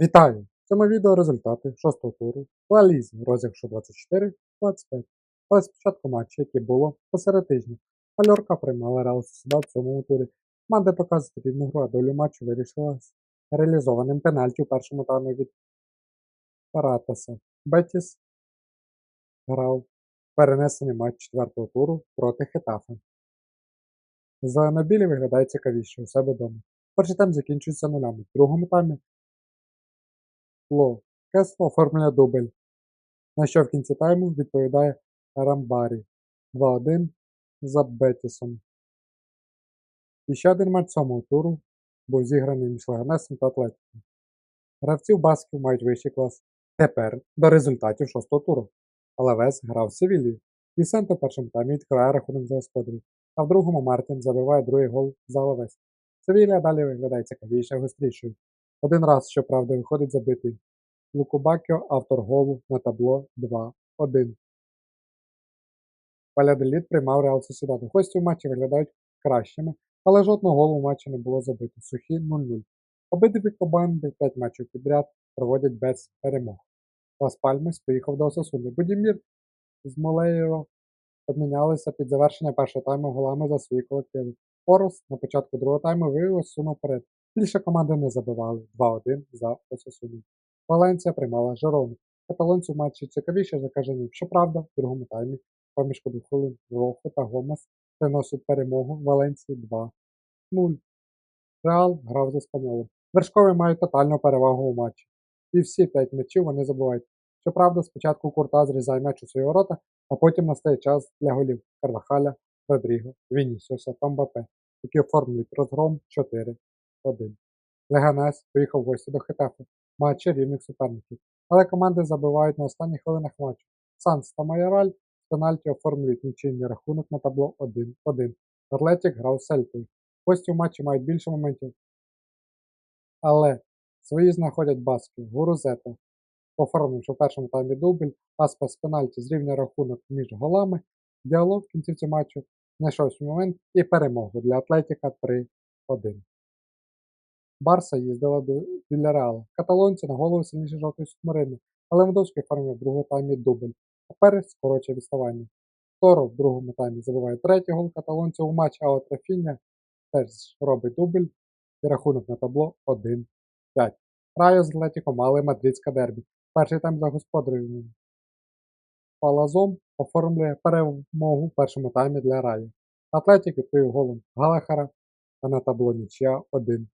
Вітаю! В цьому відео результати шостого туру Ла Лізі розіграшу 24-25. Але спочатку матчі, які було посеред тижня. Мальорка приймала Реал Сосідад в цьому турі. Команди показують рівну гру, а долю матчу вирішила з реалізованим пенальті у першому таймі від Паратеса. Бетіс грав перенесений матч четвертого туру проти Хетафе. Зеленобілі виглядає цікавіше у себе вдома. Перший тайм закінчується нулями. В другому таймі Ло. Кесло оформлює дубль, на що в кінці тайму відповідає Рамбарі 2-1 за Бетісом. І ще один матч сьомого туру був зіграний між Леганесом та Атлетиком. Гравців басків мають вищий клас. Тепер до результатів шостого туру. Алавес грав з Севілією. Вісенто в першому таймі відкриває рахунок за господарів, а в другому Мартін забиває другий гол за Алавес. Севілія далі виглядає цікавіше гострішою. Один раз, щоправда, виходить забитий. Лукубакіо автор голу на табло 2-1. Валядоліт приймав Реал Сосідад. Гості в матчі виглядають кращими, але жодного голу в матчі не було забито. Сухі 0-0. Обидві команди 5 матчів підряд проводять без перемог. Лас Пальмес поїхав до Осасуни. Будімір з Молеєро обмінялися під завершення першого тайму голами за свої колективи. Орос на початку другого тайму вивів Осасуну вперед. Більше команди не забивали 2-1 за Осасуну. Валенція приймала Жерону. Каталонці в матчі цікавіше за кажанів. Щоправда, в другому таймі двох хвилин Роху та Гомес приносять перемогу Валенції 2-0. Реал грав з Еспаньолом. Вершкові мають тотальну перевагу у матчі. І всі п'ять м'ячів вони забувають. Щоправда, спочатку Курта зрізає м'яч у свої ворота, а потім настає час для голів Карвахаля, Родріго, Вінісіуса та Мбапе, які оформлюють розгром 4-1. Леганес поїхав в гості до Хетефу, матчі рівних суперників, але команди забивають на останніх хвилинах матчу. Санс та Майораль з пенальті оформлюють нічийний рахунок на табло 1-1. Атлетік грав Сельтою. Гості в матчі мають більше моментів, але свої знаходять баски, Гурузета, оформивши в першому таймі дубль, Аспа з пенальті зрівнює рахунок між голами, діалог в кінцівці матчу знайшов свій момент і перемогу для Атлетіка 3-1. Барса їздила до Вільяреала. Каталонці на голову сильніше жовтої субмарини, але Левандовський оформив в другому таймі дубль. А Перес скорочує відставання. Торо в другому таймі забиває третій гол каталонців у матч, а от Рафіння теж робить дубль і рахунок на табло 1-5. Райо з Атлетіко мали мадридська дербі. Перший тайм за господарями. Палазом оформлює перемогу в першому таймі для Раю. Атлетік відповів голом Галахара, а на табло нічия 1-1.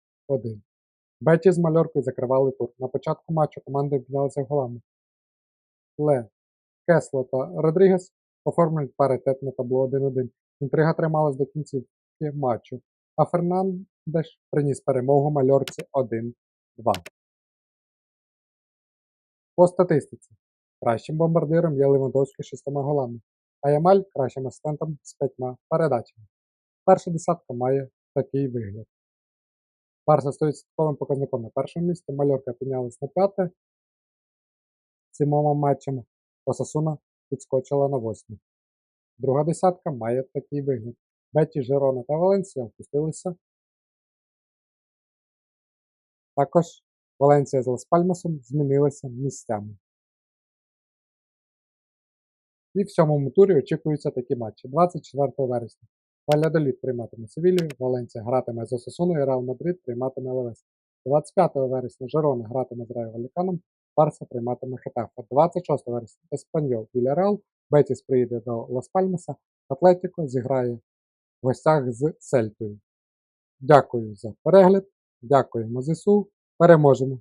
Беті з мальоркою закривали тур. На початку матчу команди обмінялися голами. Ле, Кесло та Родрігес оформлюють паритет на табло 1-1. Інтрига трималась до кінцівки матчу, а Фернандеш приніс перемогу мальорці 1-2. По статистиці. Кращим бомбардиром є Левандовський з шістьма голами, а Ямаль кращим асистентом з п'ятьма передачами. Перша десятка має такий вигляд. Барса стоїть статковим показником на першому місці, Мальорка піднялась на п'яте сімома матчами, Осасуна підскочила на восьме. Друга десятка має такий вигляд. Беті, Жерона та Валенсія впустилися. Також Валенсія з Лас-Пальмасом змінилися місцями. І в сьомому турі очікуються такі матчі 24 вересня. Валядоліт прийматиме Севілію, Валенція гратиме з Осасуною, Реал Мадрид прийматиме Левес. 25 вересня Жерона гратиме з Райо Валіканом, Барса прийматиме Хетафа. 26 вересня Еспаньол біля Реал, Бетіс приїде до Лас-Пальмаса, Атлетіко зіграє в гостях з Сельтою. Дякую за перегляд, дякуємо ЗСУ, переможемо!